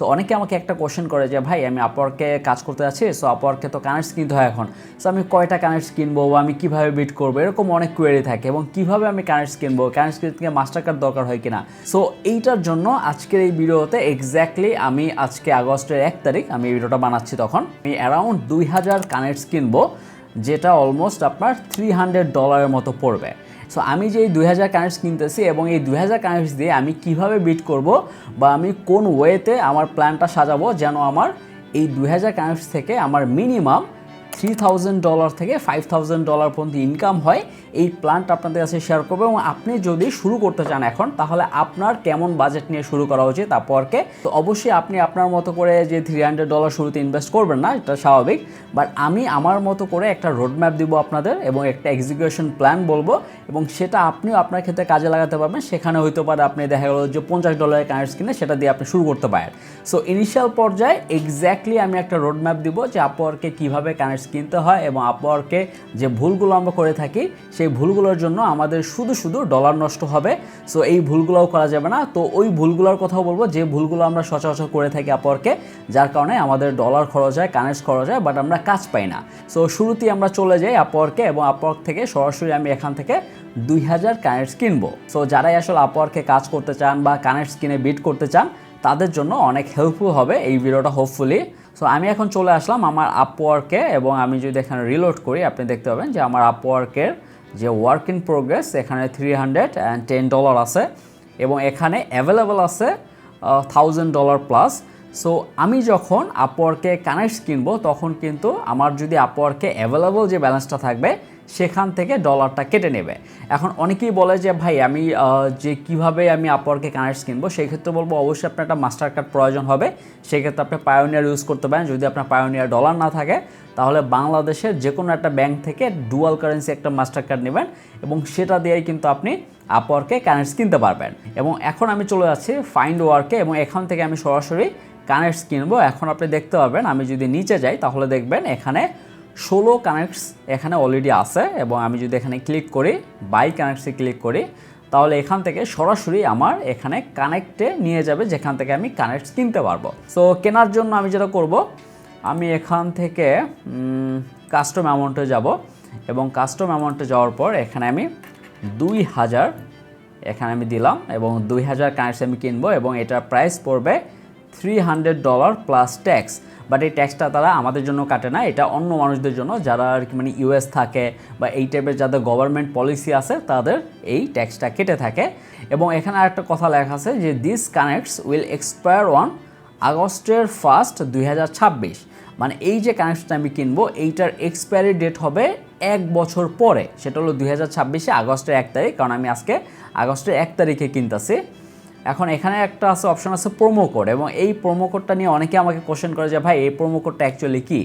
So অনেকে আমাকে একটা কোশ্চেন করে যে, ভাই, আমি আপওয়ার্কে কাজ করতে যাচ্ছি সো আপওয়ার্কে তো কানেক্টস কিনতে হয় এখন। সো আমি কয়টা কানেক্টস কিনবো বা আমি কীভাবে বিট করব? এরকম অনেক কোয়েরি থাকে এবং কীভাবে আমি কানেক্টস কিনবো কানেক্টস কিনতে মাস্টার কার্ড দরকার হয় কিনা? সো এইটার জন্য আজকের এই ভিডিওতে এক্স্যাক্টলি আমি আজকে আগস্টের এক তারিখ আমি এই ভিডিওটা বানাচ্ছি তখন। আমি অ্যারাউন্ড দুই হাজার কানেক্টস কিনবো, যেটা অলমোস্ট আপনার থ্রি হান্ড্রেড ডলারের মতো পড়বে। সো আমি যে এই দুই হাজার কারেন্টস কিনতেছি এবং এই দুই হাজার কারেন্টস দিয়ে আমি কীভাবে বিট করব বা আমি কোন ওয়েতে আমার প্ল্যানটা সাজাবো যেন আমার এই দুই হাজার কারেন্টস থেকে আমার মিনিমাম থ্রি থাউজেন্ড ডলার থেকে ফাইভ থাউজেন্ড ডলার পর্যন্ত ইনকাম হয় এই প্ল্যানটা আপনাদের কাছে শেয়ার করব এবং আপনি যদি শুরু করতে চান এখন, তাহলে আপনার কেমন বাজেট নিয়ে শুরু করা উচিত তারপরকে তো অবশ্যই আপনি আপনার মতো করে যে থ্রি হান্ড্রেড ডলার শুরুতে ইনভেস্ট করবেন না, এটা স্বাভাবিক। বাট আমি আমার মতো করে একটা রোড ম্যাপ দিব আপনাদের এবং একটা এক্সিকিউশন প্ল্যান বলব এবং সেটা আপনিও আপনার ক্ষেত্রে কাজে লাগাতে পারবেন। সেখানে হইতে পারে আপনি দেখা গেলো যে পঞ্চাশ ডলারের কানেক্টস কিনে সেটা দিয়ে আপনি শুরু করতে পারেন। সো ইনিশিয়াল পর্যায়ে এক্স্যাক্টলি আমি একটা রোড ম্যাপ দিব যে আপওয়ার্কে কীভাবে কানেক্টস কিনতে হয় এবং আপওয়ার্কে যে ভুলগুলো আমরা করে থাকি সেই ভুলগুলোর জন্য আমাদের শুধু শুধু ডলার নষ্ট হবে। সো এই ভুলগুলোও করা যাবে না। তো ওই ভুলগুলোর কথাও বলব, যে ভুলগুলো আমরা সচরাচর করে থাকি আপওয়ার্কে, যার কারণে আমাদের ডলার খরচ হয় কানেক্ট খরচ হয় বাট আমরা কাজ পাই না। সো শুরুতেই আমরা চলে যাই আপওয়ার্কে এবং আপওয়ার্ক থেকে সরাসরি আমি এখান থেকে দুই হাজার কানেক্টস কিনবো। সো যারাই আসলে আপওয়ার্কে কাজ করতে চান বা কানেক্টস কিনে বিট করতে চান, তাদের জন্য অনেক হেল্পফুল হবে এই ভিডিওটা হোপফুলি সো আমি এখন চলে আসলাম আমার আপওয়ার্কে এবং আমি যদি এখানে রিলোড করি, আপনি দেখতে পাবেন যে আমার আপওয়ার্কের যে ওয়ার্ক ইন প্রোগ্রেস এখানে three hundred and ten dollar আছে এবং এখানে অ্যাভেলেবেল আছে থাউজেন্ড ডলার প্লাস সো আমি যখন আপওয়ার্কে কানেক্টস কিনবো, তখন কিন্তু আমার যদি আপওয়ার্কে অ্যাভেলেবল যে ব্যালেন্সটা থাকবে সেখান থেকে ডলারটা কেটে নেবে। এখন অনেকেই বলে যে, ভাই, আমি যে কীভাবে আমি আপওয়ার্কে কানেক্টস কিনবো, সেই ক্ষেত্রে বলব, অবশ্যই আপনার একটা মাস্টার কার্ড প্রয়োজন হবে। সেক্ষেত্রে আপনি পায়োনিয়ার ইউজ করতে পারেন। যদি আপনার পায়োনিয়ার ডলার না থাকে, তাহলে বাংলাদেশের যে কোনো একটা ব্যাংক থেকে ডুয়াল কারেন্সি একটা মাস্টার কার্ড নেবেন এবং সেটা দিয়েই কিন্তু আপনি আপওয়ার্কে কানেক্টস কিনতে পারবেন। এবং এখন আমি চলে যাচ্ছি ফাইন্ড ওয়ার্কে এবং এখান থেকে আমি সরাসরি কানেক্টস কিনবো। এখন আপনি দেখতে পাবেন আমি যদি নিচে যাই, তাহলে দেখবেন এখানে ষোলো কানেক্টস এখানে অলরেডি আছে এবং আমি যদি এখানে ক্লিক করি বাই কানেক্টসে ক্লিক করি, তাহলে এখান থেকে সরাসরি আমার এখানে কানেক্টে নিয়ে যাবে, যেখান থেকে আমি কানেক্টস কিনতে পারব। সো কেনার জন্য আমি যেটা করব, আমি এখান থেকে কাস্টম অ্যামাউন্টে যাব এবং কাস্টম অ্যামাউন্টে যাওয়ার পর এখানে আমি দুই হাজার এখানে আমি দিলাম এবং দুই হাজার কানেক্টস আমি কিনবো এবং এটার প্রাইস পড়বে three hundred dollar plus tax but এই ট্যাক্সটা তারা আমাদের জন্য কাটে না, এটা অন্য মানুষদের জন্য। যারা আর কি মানে ইউএস থাকে বা এই টাইপের যাদের গভর্নমেন্ট পলিসি আছে, তাদের এই ট্যাক্সটা কেটে থাকে। এবং এখানে আরেকটা কথা লেখা আছে যে this connects will expire on আগস্টের ফার্স্ট দুই হাজার ছাব্বিশ। মানে এই যে কানেক্টসটা আমি কিনবো, এইটার এক্সপায়ারি ডেট হবে এক বছর পরে। সেটা হলো দুই হাজার ছাব্বিশে আগস্টের এক তারিখ, কারণ আমি আজকে আগস্টের এক তারিখে কিনতেছি। এখন এখানে একটা আছে অপশন আছে প্রোমো কোড এবং এই প্রোমো কোডটা নিয়ে অনেকে আমাকে কোশ্চেন করে যে, ভাই, এই প্রোমো কোডটা অ্যাকচুয়ালি কী?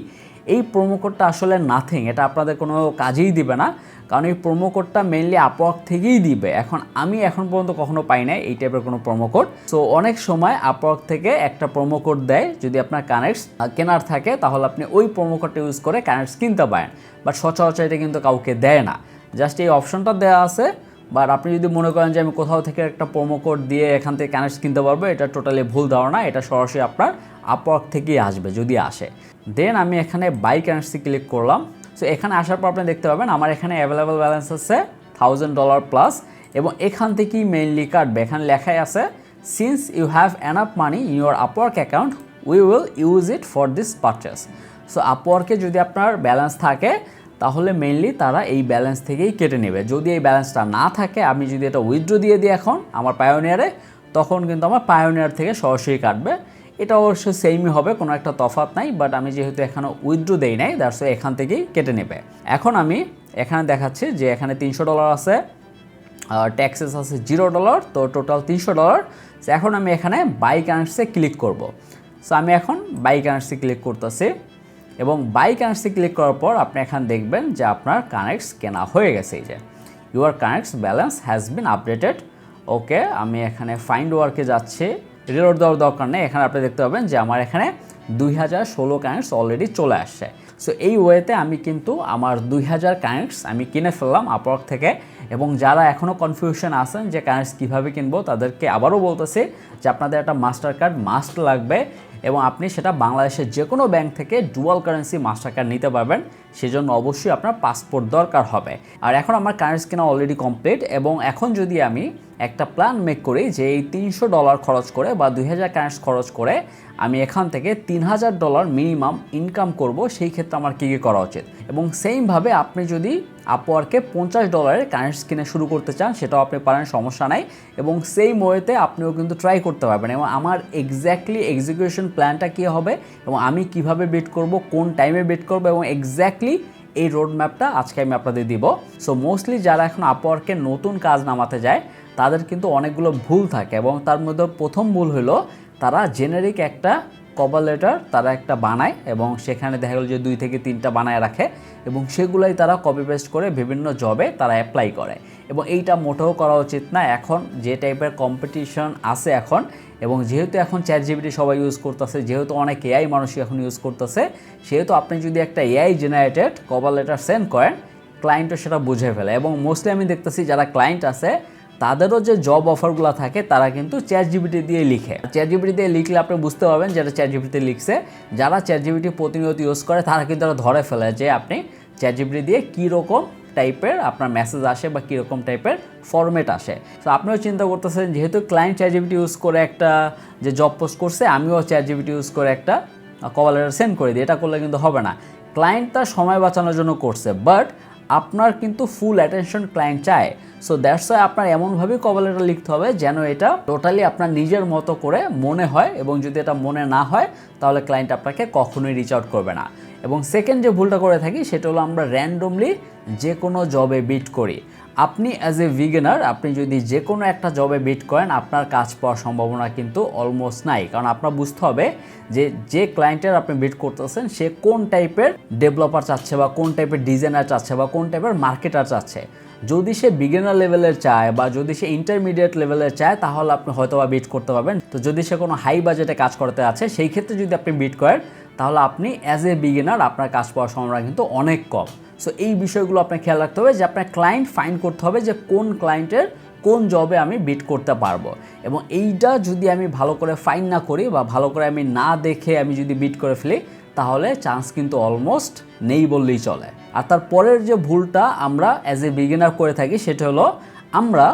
এই প্রোমো কোডটা আসলে নাথিং এটা আপনাদের কোনো কাজেই দিবে না। কারণ এই প্রোমো কোডটা মেনলি আপওয়ার্ক থেকেই দিবে। এখন আমি এখন পর্যন্ত কখনো পাই নাই এই টাইপের কোনো প্রোমো কোড সো অনেক সময় আপওয়ার্ক থেকে একটা প্রোমো কোড দেয় যদি আপনার কানেক্টস কেনার থাকে, তাহলে আপনি ওই প্রোমো কোডটা ইউজ করে কানেক্টস কিনতে পারেন। বাট সচরাচর এটা কিন্তু কাউকে দেয় না। জাস্ট এই অপশনটা দেওয়া আছে। বাট আপনি যদি মনে করেন যে আমি কোথাও থেকে একটা প্রোমো কোড দিয়ে এখান থেকে কানেক্ট কিনতে পারব, এটা টোটালি ভুল ধারণা, এটা সরাসরি আপনার আপওয়ার্ক থেকেই আসবে যদি আসে। দেন আমি এখানে বাই কারেন্সি ক্লিক করলাম। সো এখানে আসার পর আপনি দেখতে পাবেন আমার এখানে অ্যাভেলেবেল ব্যালেন্স আছে থাউজেন্ড ডলার প্লাস এবং এখান থেকেই মেইনলি কাটবে এখানে লেখাই আছে since you have enough money in your Upwork account we will use it for this purchase so আপওয়ার্কে যদি আপনার ব্যালেন্স থাকে তাহলে মেইনলি তারা এই ব্যালেন্স থেকেই কেটে নেবে। যদি এই ব্যালেন্সটা না থাকে, আমি যদি এটা উইথড্র দিয়ে দিই এখন আমার পায়োনিয়ারে তখন কিন্তু আমার পায়োনিয়ার থেকে সরাসরি কাটবে। এটা অবশ্য সেমই হবে, কোনো একটা তফাৎ নাই বাট আমি যেহেতু এখানে উইথড্র দেই নাই দ্যাটস এখান থেকেই কেটে নেবে। এখন আমি এখানে দেখাচ্ছি যে এখানে তিনশো ডলার আছে ট্যাক্সেস আছে জিরো ডলার তো টোটাল তিনশো ডলার এখন আমি এখানে বাই কারেন্সে ক্লিক করব। সো আমি এখন বাই কারেন্সি ক্লিক করতেছি। এবং বাই কানেক্টসে ক্লিক করার পর আপনি এখানে দেখবেন যে আপনার কানেক্টস কেনা হয়ে গেছে এই যে। Your connects balance has been updated okay আমি এখানে ফাইন্ড ওয়ার্কে যাচ্ছি। রিলোড দেওয়ার দরকার নেই। এখানে আপনি দেখতে পাবেন যে আমার এখানে দুই হাজার ষোলো কানেক্টস অলরেডি চলে আসছে। সো এই ওয়েতে আমি কিন্তু আমার দুই হাজার কানেক্টস আমি কিনে ফেললাম আপওয়ার্ক থেকে। এবং যারা এখনও কনফিউশন আছেন যে কানেক্টস কীভাবে কিনবো, তাদেরকে আবারও বলতেছি যে আপনাদের একটা মাস্টার কার্ড মাস্ট লাগবে। এবং আপনি সেটা বাংলাদেশের যে কোনো ব্যাংক থেকে ডুয়াল কারেন্সি মাস্টার কার্ড নিতে পারবেন, সেজন্য অবশ্যই আপনার পাসপোর্ট দরকার হবে। আর এখন আমার কারেন্সি কেনা অলরেডি কমপ্লিট এবং এখন যদি আমি একটা প্ল্যান মেক করি যে এই তিনশো ডলার খরচ করে বা দুই হাজার কারেন্টস খরচ করে আমি এখান থেকে তিন হাজার ডলার মিনিমাম ইনকাম করব, সেই ক্ষেত্রে আমার কী কী করা উচিত? এবং সেমভাবে আপনি যদি আপওয়ার্কে পঞ্চাশ ডলারের কারেন্টস কিনে শুরু করতে চান, সেটাও আপনি পারেন, সমস্যা নাই। এবং সেই ওয়েতে আপনিও কিন্তু ট্রাই করতে পারবেন। এবং আমার এক্স্যাক্টলি এক্সিকিউশন প্ল্যানটা কী হবে এবং আমি কীভাবে বেট করব, কোন টাইমে বেট করব এবং এক্স্যাক্টলি এই রোড ম্যাপটা আজকে আমি আপনাদের দিব। সো মোস্টলি যারা এখন আপওয়ার্কে নতুন কাজ নামাতে যায়, তাদের কিন্তু অনেকগুলো ভুল থাকে এবং তার মধ্যে প্রথম ভুল হলো, তারা জেনারিক একটা কভার লেটার তারা একটা বানায় এবং সেখানে দেখা গেল যে দুই থেকে তিনটা বানায় রাখে এবং সেগুলোই তারা কপি পেস্ট করে বিভিন্ন জবে তারা অ্যাপ্লাই করে। এবং এইটা মোটেও করা উচিত না। এখন যে টাইপের কম্পিটিশন আছে এখন এবং যেহেতু এখন চ্যাট জিবিটি সবাই ইউজ করতেছে, যেহেতু অনেক এআই মানুষই এখন ইউজ করতেছে, সেহেতু আপনি যদি একটা AI generated cover letter send করেন ক্লায়েন্টও সেটা বুঝে ফেলে। এবং মোস্টলি আমি দেখতেছি যারা ক্লায়েন্ট আছে তাদেরও যে জব অফারগুলো থাকে, তারা কিন্তু চ্যাট জিবিটি দিয়ে লিখে। চ্যাট জিবিটি দিয়ে লিখলে আপনি বুঝতে পারবেন যেটা চ্যাট জিবিটি লিখছে। যারা চ্যাট জিবিটি প্রতিনিয়ত ইউজ করে, তারা কিন্তু তারা ধরে ফেলে যে আপনি চ্যাট জিবিটি দিয়ে কীরকম টাইপের আপনার মেসেজ আসে বা কীরকম টাইপের ফরম্যাট আসে। তো আপনিও চিন্তা করতেছেন, যেহেতু ক্লায়েন্ট চ্যাট জিবিটি ইউজ করে একটা যে জব পোস্ট করছে, আমিও চ্যাট জিবিটি ইউজ করে একটা কভার সেন্ড করে দিই। এটা করলে কিন্তু হবে না। ক্লায়েন্ট তার সময় বাঁচানোর জন্য করছে বাট আপনার কিন্তু ফুল অ্যাটেনশন ক্লায়েন্ট চায়। সো দ্যাটস ওয়াই আপনার এমনভাবেই কভার লিখতে হবে যেন এটা টোটালি আপনার নিজের মতো করে মনে হয় এবং যদি এটা মনে না হয়, তাহলে ক্লায়েন্ট আপনাকে কখনোই রিচ আউট করবে না। এবং সেকেন্ড যে ভুলটা করে থাকি, সেটা হলো আমরা র্যান্ডমলি যে কোনো জবে বিট করি। আপনি অ্যাজ এ ভিগেনার আপনি যদি যে কোনো একটা জবে বিট করেন, আপনার কাজ পাওয়ার সম্ভাবনা কিন্তু অলমোস্ট নাই। কারণ আপনার বুঝতে হবে যে যে ক্লায়েন্টের আপনি বিট করতেছেন, সে কোন টাইপের ডেভেলপার চাচ্ছে বা কোন টাইপের ডিজাইনার চাচ্ছে বা কোন টাইপের মার্কেটার চাচ্ছে। যদি সে বিগিনার লেভেলের চায় বা যদি সে ইন্টারমিডিয়েট লেভেলের চায়, তাহলে আপনি হয়তো বা বিট করতে পারবেন। তো যদি সে কোনো হাই বাজেটে কাজ করতে আছে, সেই ক্ষেত্রে যদি আপনি বিট করেন, তাহলে আপনি অ্যাজ এ বিগিনার আপনার কাজ পাওয়ার সম্ভাবনা কিন্তু অনেক কম। সো এই বিষয়গুলো আপনার খেয়াল রাখতে হবে যে আপনার ক্লায়েন্ট ফাইন্ড করতে হবে যে কোন ক্লায়েন্টের কোন জবে আমি বিট করতে পারব। এবং এইটা যদি আমি ভালো করে ফাইন না করি বা ভালো করে আমি না দেখে আমি যদি বিট করে ফেলি, তাহলে চান্স কিন্তু অলমোস্ট নেই বললেই চলে। আর তার পরের যে ভুলটা আমরা অ্যাজ এ বিগিনার করে থাকি, সেটা হলো আমরা,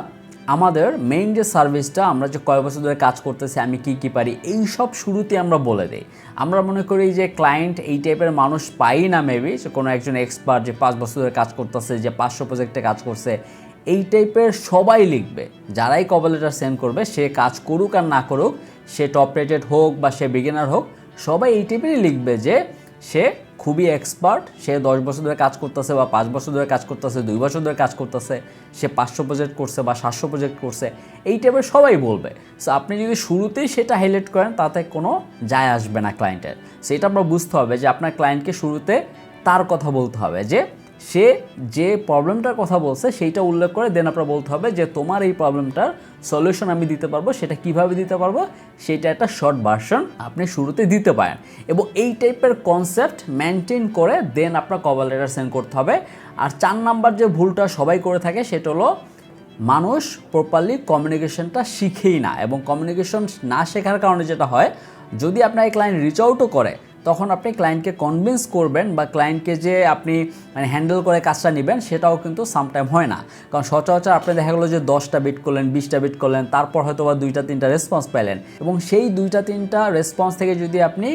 আমাদের মেইন যে সার্ভিসটা আমরা যে কয় বছর ধরে কাজ করতেছি, আমি কি কি পারি, এই সব শুরুতে আমরা বলে দিই। আমরা মনে করি যে ক্লায়েন্ট এই টাইপের মানুষ পাই না মেবি কোনো একজন এক্সপার্ট যে পাঁচ বছর ধরে কাজ করতেছে, যে পাঁচশো প্রজেক্টে কাজ করছে, এই টাইপের সবাই লিখবে। যারাই কভার লেটার সেন্ড করবে, সে কাজ করুক আর না করুক, সে টপ রেটেড হোক বা সে বিগিনার হোক, সবাই এই টাইপেরই লিখবে যে সে খুবই এক্সপার্ট সে দশ বছর ধরে কাজ করতেছে বা পাঁচ বছর ধরে কাজ করতেছে, দুই বছর ধরে কাজ করতেছে, সে পাঁচশো প্রজেক্ট করছে বা সাতশো প্রজেক্ট করছে, এই টাইপের সবাই বলবে। সো আপনি যদি শুরুতেই সেটা হাইলাইট করেন, তাতে কোনো যায় আসবে না ক্লায়েন্টের সেটা আমরা বুঝতে হবে যে আপনার ক্লায়েন্টকে শুরুতে তার কথা বলতে হবে যে সে যে প্রবলেমটার কথা বলছে, সেইটা উল্লেখ করে দেন আপনার বলতে হবে যে তোমার এই প্রবলেমটার সলিউশন আমি দিতে পারব, সেটা কীভাবে দিতে পারব? সেটা একটা শর্ট ভার্সন আপনি শুরুতে দিতে পারেন। এবং এই টাইপের কনসেপ্ট মেনটেন করে দেন আপনার কভার লেটার সেন্ড করতে হবে। আর চার নাম্বার যে ভুলটা সবাই করে থাকে, সেটা হলো মানুষ প্রপারলি কমিউনিকেশনটা শিখেই না। এবং কমিউনিকেশন না শেখার কারণে যেটা হয়, যদি আপনার এই ক্লায়েন্ট রিচ আউটও করে তখন আপনি ক্লায়েন্টকে কনভিন্স করবেন বা ক্লায়েন্টকে যে আপনি মানে হ্যান্ডেল করে কাজটা নেবেন, সেটাও কিন্তু সামটাইম হয় না। কারণ সচরাচর আপনি দেখা গেলো যে দশটা বিট করলেন, বিশটা বিট করলেন, তারপর হয়তো বা দুইটা, তিনটা রেসপন্স পেলেন এবং সেই দুইটা, তিনটা রেসপন্স থেকে যদি আপনি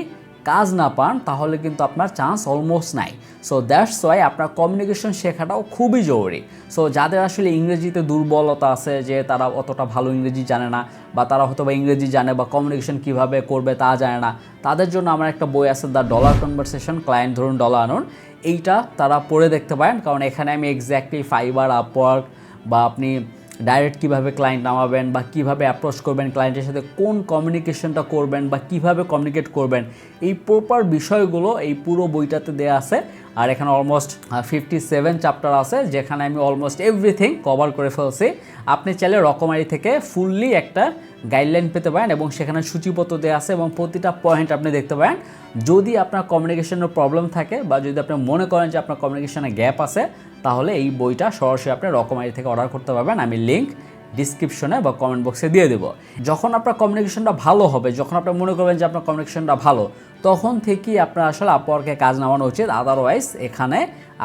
কাজ না পান, তাহলে কিন্তু আপনার চান্স অলমোস্ট নাই। সো দ্যাটস ওয়াই আপনার কমিউনিকেশন শেখাটাও খুবই জরুরি। সো যাদের আসলে ইংরেজিতে দুর্বলতা আছে, যে তারা অতটা ভালো ইংরেজি জানে না, বা তারা হয়তো বা ইংরেজি জানে বা কমিউনিকেশন কীভাবে করবে তা জানে না, তাদের জন্য আমার একটা বই আছে দ্য ডলার কনভারসেশন ক্লায়েন্ট ধরুন ডলার আনুন। এইটা তারা পড়ে দেখতে পারেন, কারণ এখানে আমি এক্স্যাক্টলি ফাইবার আপওয়ার্ক বা আপনি ডাইরেক্ট কীভাবে ক্লায়েন্ট নামাবেন বা কীভাবে অ্যাপ্রোচ করবেন ক্লায়েন্টের সাথে, কোন কমিউনিকেশনটা করবেন বা কীভাবে কমিউনিকেট করবেন, এই প্রপার বিষয়গুলো এই পুরো বইটাতে দেওয়া আছে। আর এখানে অলমোস্ট ফিফটি সেভেন চ্যাপ্টার আছে, যেখানে আমি অলমোস্ট এভরিথিং কভার করে ফেলছি। আপনি চাইলে রকমারি থেকে ফুললি একটা গাইডলাইন পেতে পারেন এবং সেখানে সূচিপত্র দেওয়া আছে এবং প্রতিটা পয়েন্ট আপনি দেখতে পারেন। যদি আপনার কমিউনিকেশনের প্রবলেম থাকে বা যদি আপনি মনে করেন যে আপনার কমিউনিকেশনে গ্যাপ আছে, তাহলে এই বইটা সরাসরি আপনি রকমারি থেকে অর্ডার করতে পারবেন। আমি লিঙ্ক ডিসক্রিপশনে বা কমেন্ট বক্সে দিয়ে দেবো। যখন আপনার কমিউনিকেশনটা ভালো হবে, যখন আপনি মনে করবেন যে আপনার কমিউনিকেশনটা ভালো, তখন থেকেই আপনার আসলে আপওয়ার্কে কাজ নামানো উচিত। আদারওয়াইজ এখানে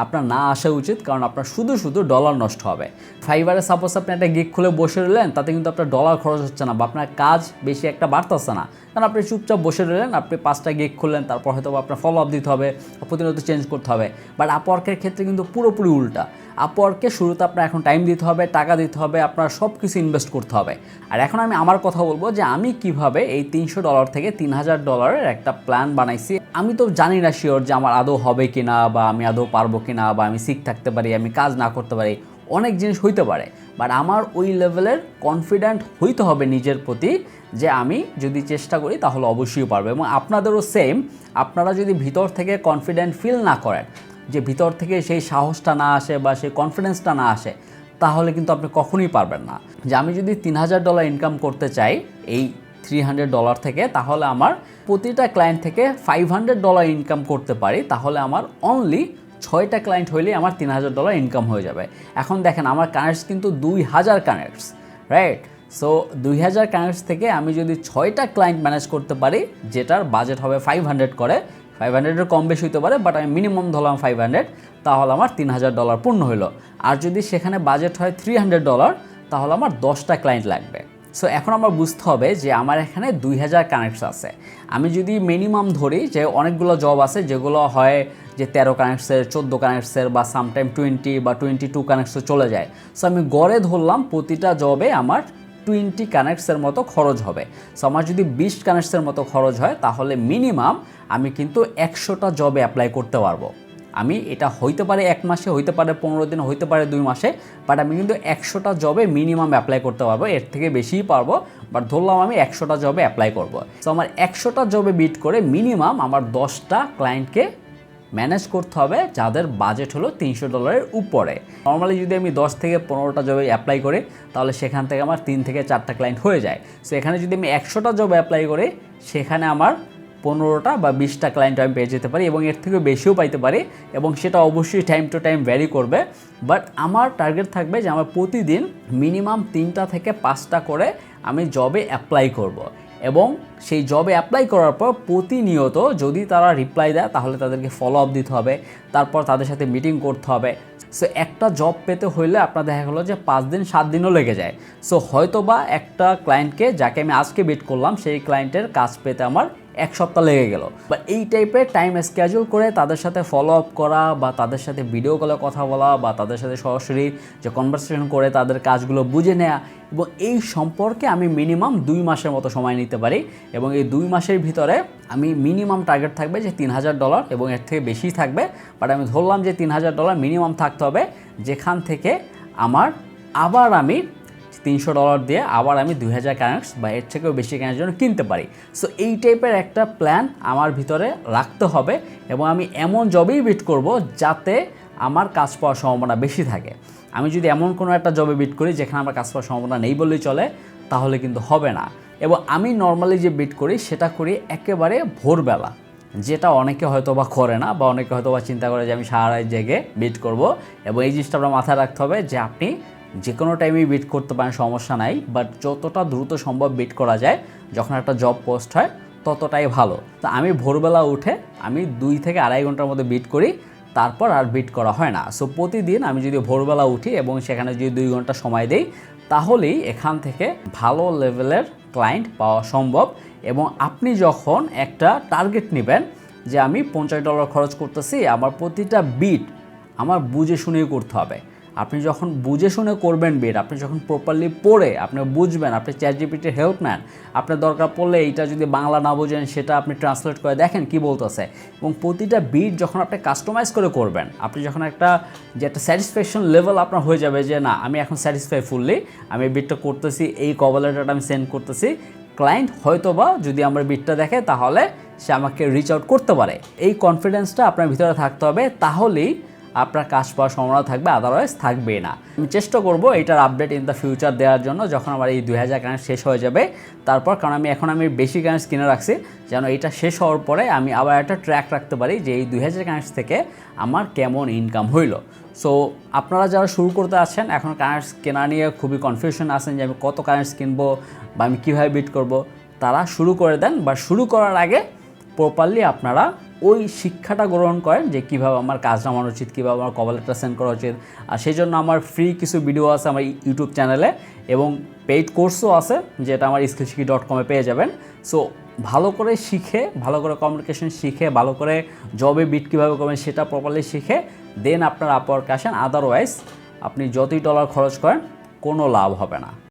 আপনার না আসা উচিত, কারণ আপনার শুধু শুধু ডলার নষ্ট হবে। ফাইবারে সাপোজ আপনি একটা গিক খুলে বসে রইলেন, তাতে কিন্তু আপনার ডলার খরচ হচ্ছে না বা আপনার কাজ বেশি একটা বাড়তেছে না। কারণ আপনি চুপচাপ বসে রইলেন, আপনি পাঁচটা গিক খুললেন, তারপর হয়তো আপনার ফলো আপ দিতে হবে, প্রতিনিয়ত চেঞ্জ করতে হবে। বাট আপওয়ার্কের ক্ষেত্রে কিন্তু পুরোপুরি উল্টা। আপওয়ার্কে শুরুতে আপনার এখন টাইম দিতে হবে, টাকা দিতে হবে, আপনার সব কিছু ইনভেস্ট করতে হবে। আর এখন আমি আমার কথা বলব যে আমি কীভাবে এই তিনশো ডলার থেকে তিন হাজার ডলারের একটা প্ল্যান বানাইছি। আমি তো জানি না শিওর যে আমার আদৌ হবে কিনা বা আমি আদৌ পারব কিনা বা আমি শিখ থাকতে পারি, আমি কাজ না করতে পারি, অনেক জিনিস হইতে পারে। বাট আমার ওই লেভেলের কনফিডেন্ট হইতে হবে নিজের প্রতি যে আমি যদি চেষ্টা করি তাহলে অবশ্যই পারব। এবং আপনাদেরও সেম আপনারা যদি ভিতর থেকে কনফিডেন্ট ফিল না করেন, যে ভিতর থেকে সেই সাহসটা না আসে বা সেই কনফিডেন্সটা না আসে, তাহলে কিন্তু আপনি কখনোই পারবেন না। যে আমি যদি তিন হাজার ডলার ইনকাম করতে চাই এই থ্রি হান্ড্রেড ডলার থেকে, তাহলে আমার প্রতিটা ক্লায়েন্ট থেকে ফাইভ হান্ড্রেড ডলার ইনকাম করতে পারি, তাহলে আমার অনলি ছয়টা ক্লায়েন্ট হইলেই আমার তিন হাজার ডলার ইনকাম হয়ে যাবে। এখন দেখেন, আমার কানেক্টস কিন্তু দুই হাজার কানেক্টস রাইট সো দুই হাজার কানেক্টস থেকে আমি যদি ছয়টা ক্লায়েন্ট ম্যানেজ করতে পারি, যেটার বাজেট হবে ফাইভ হান্ড্রেড করে ফাইভ হান্ড্রেডের কম বেশি হতে পারে বাট আমি মিনিমাম ধরলাম ফাইভ হান্ড্রেড তাহলে আমার তিন হাজার ডলার পূর্ণ হইল। আর যদি সেখানে বাজেট হয় থ্রি হান্ড্রেড ডলার তাহলে আমার দশটা ক্লায়েন্ট লাগবে। সো এখন আমার বুঝতে হবে যে আমার এখানে দুই হাজার কানেক্টস আছে। আমি যদি মিনিমাম ধরি যে অনেকগুলো জব আছে, যেগুলো হয় যে তেরো কানেক্টসের চোদ্দ কানেক্টসের বা সামটাইম টোয়েন্টি বা টোয়েন্টি টু কানেক্টসে চলে যায়। সো আমি গড়ে ধরলাম প্রতিটা জবে আমার টোয়েন্টি কানেক্টসের মতো খরচ হবে। সো আমার যদি বিশ কানেক্টসের মতো খরচ হয়, তাহলে মিনিমাম আমি কিন্তু একশোটা জবে অ্যাপ্লাই করতে পারব। আমি এটা হইতে পারে এক মাসে, হইতে পারে পনেরো দিন, হইতে পারে দুই মাসে বাট আমি কিন্তু একশোটা জবে মিনিমাম অ্যাপ্লাই করতে পারব, এর থেকে বেশিই পারব বাট ধরলাম আমি একশোটা জবে অ্যাপ্লাই করব। তো আমার একশোটা জবে বিট করে মিনিমাম আমার দশটা ক্লায়েন্টকে ম্যানেজ করতে হবে, যাদের বাজেট হলো তিনশো ডলারের উপরে। নর্মালি যদি আমি দশ থেকে পনেরোটা জবে অ্যাপ্লাই করি, তাহলে সেখান থেকে আমার তিন থেকে চারটা ক্লায়েন্ট হয়ে যায়। সো এখানে যদি আমি একশোটা জবে অ্যাপ্লাই করি, সেখানে আমার পনেরোটা বা বিশটা ক্লায়েন্ট আমি পেয়ে যেতে পারি এবং এর থেকেও বেশিও পাইতে পারি এবং সেটা অবশ্যই টাইম টু টাইম ভ্যারি করবে। বাট আমার টার্গেট থাকবে যে আমার প্রতিদিন মিনিমাম তিনটা থেকে পাঁচটা করে আমি জবে অ্যাপ্লাই করব। এবং সেই জবে অ্যাপ্লাই করার পর প্রতিনিয়ত যদি তারা রিপ্লাই দেয়, তাহলে তাদেরকে ফলো আপ দিতে হবে। তারপর তাদের সাথে মিটিং করতে হবে। সো একটা জব পেতে হইলে আপনার দেখা গেলো যে পাঁচ দিন, সাত দিনও লেগে যায়। সো হয়তো বা একটা ক্লায়েন্টকে যাকে আমি আজকে বিট করলাম, সেই ক্লায়েন্টের কাজ পেতে আমার এক সপ্তাহ লেগে গেল। বা এই টাইপের টাইম স্কেজুল করে তাদের সাথে ফলো আপ করা বা তাদের সাথে ভিডিও কলে কথা বলা বা তাদের সাথে সরাসরি যে কনভারসেশন করে তাদের কাজগুলো বুঝে নেওয়া এবং এই সম্পর্কে আমি মিনিমাম দুই মাসের মতো সময় নিতে পারি এবং এই দুই মাসের ভিতরে আমি মিনিমাম টার্গেট থাকবে যে তিন হাজার ডলার এবং এর থেকে বেশি থাকবে। বাট আমি ধরলাম যে তিন হাজার ডলার মিনিমাম থাকতে হবে যেখান থেকে আমার আবার আমি তিনশো ডলার দিয়ে আবার আমি দুই হাজার কানেক্টস বা এর থেকেও বেশি কেনার জন্য কিনতে পারি। সো এই টাইপের একটা প্ল্যান আমার ভিতরে রাখতে হবে এবং আমি এমন জবেই বিট করব যাতে আমার কাজ পাওয়ার সম্ভাবনা বেশি থাকে। আমি যদি এমন কোনো একটা জবে বিট করি যেখানে আমার কাজ পাওয়ার সম্ভাবনা নেই বললেই চলে, তাহলে কিন্তু হবে না। এবং আমি নর্মালি যে বিট করি সেটা করি একেবারে ভোরবেলা, যেটা অনেকে হয়তো বা করে না বা অনেকে হয়তো বা চিন্তা করে যে আমি সারা জেগে বিট করব। এবং এই জিনিসটা আপনার মাথায় রাখতে হবে যে আপনি যে কোনো টাইমেই বিট করতে পারেন, সমস্যা নাই বাট যতটা দ্রুত সম্ভব বিট করা যায়, যখন একটা জব পোস্ট হয়, ততটাই ভালো। তো আমি ভোরবেলা উঠে আমি দুই থেকে আড়াই ঘণ্টার মধ্যে বিট করি, তারপর আর বিট করা হয় না। সো প্রতিদিন আমি যদি ভোরবেলা উঠি এবং সেখানে যদি দুই ঘণ্টা সময় দেই, তাহলেই এখান থেকে ভালো লেভেলের ক্লায়েন্ট পাওয়া সম্ভব এবং আপনি যখন একটা টার্গেট নেবেন যে আমি পঞ্চাশ ডলার খরচ করতেছি, আমার প্রতিটা বিট আমার বুঝে শুনেই করতে হবে। আপনি যখন বুঝে শুনে করবেন বিট আপনি যখন প্রপারলি পড়ে, আপনি বুঝবেন, আপনি চ্যাট জিপিটির হেল্প নেন, আপনার দরকার পড়লে এইটা যদি বাংলা না বোঝেন, সেটা আপনি ট্রান্সলেট করে দেখেন কি বলতেছে। এবং প্রতিটা বিট যখন আপনি কাস্টমাইজ করে করবেন, আপনি যখন একটা, যে একটা স্যাটিসফ্যাকশন লেভেল আপনার হয়ে যাবে যে, না, আমি এখন স্যাটিসফাই ফুললি আমি বিটটা করতেছি, এই কভার লেটারটা আমি সেন্ড করতেছি। ক্লায়েন্ট হয়তো বা যদি আমার বিটটা দেখে, তাহলে সে আমাকে রিচ আউট করতে পারে। এই কনফিডেন্সটা আপনার ভিতরে থাকতে হবে, তাহলেই আপনার কাজ পাওয়ার সম্ভাবনা থাকবে আদারওয়াইজ থাকবে না। আমি চেষ্টা করব এটার আপডেট ইন দ্য ফিউচার দেওয়ার জন্য, যখন আমার এই দুই হাজার শেষ হয়ে যাবে। তারপর, কারণ আমি এখন আমি বেশি কানেক্ট কিনে রাখছি, যেন এটা শেষ হওয়ার পরে আমি আবার একটা ট্র্যাক রাখতে পারি যে এই দুই হাজার কানেক্ট থেকে আমার কেমন ইনকাম হইল। সো আপনারা যারা শুরু করতে আছেন, এখন কানেক্টস কেনা নিয়ে খুবই কনফিউশন আছেন যে আমি কত কারেন্টস কিনবো বা আমি কীভাবে বিট করব, তারা শুরু করে দেন, বা শুরু করার আগে প্রপারলি আপনারা ওই শিক্ষাটা গ্রহণ করেন যে কীভাবে আমার কাজ নামানো উচিত, কীভাবে আমার কভার লেটার সেন্ড করা উচিত। আর সেই জন্য আমার ফ্রি কিছু ভিডিও আছে আমার ইউটিউব চ্যানেলে এবং পেইড কোর্সও আছে যেটা আমার স্কিল শিখি ডট কমে পেয়ে যাবেন। সো ভালো করে শিখে, ভালো করে কমিউনিকেশন শিখে, ভালো করে জবে বিট কীভাবে করবেন সেটা প্রপারলি শিখে দেন আপনার আপওয়ার্ক আসেন। আদারওয়াইজ আপনি যতই ডলার খরচ করেন, কোনো লাভ হবে না।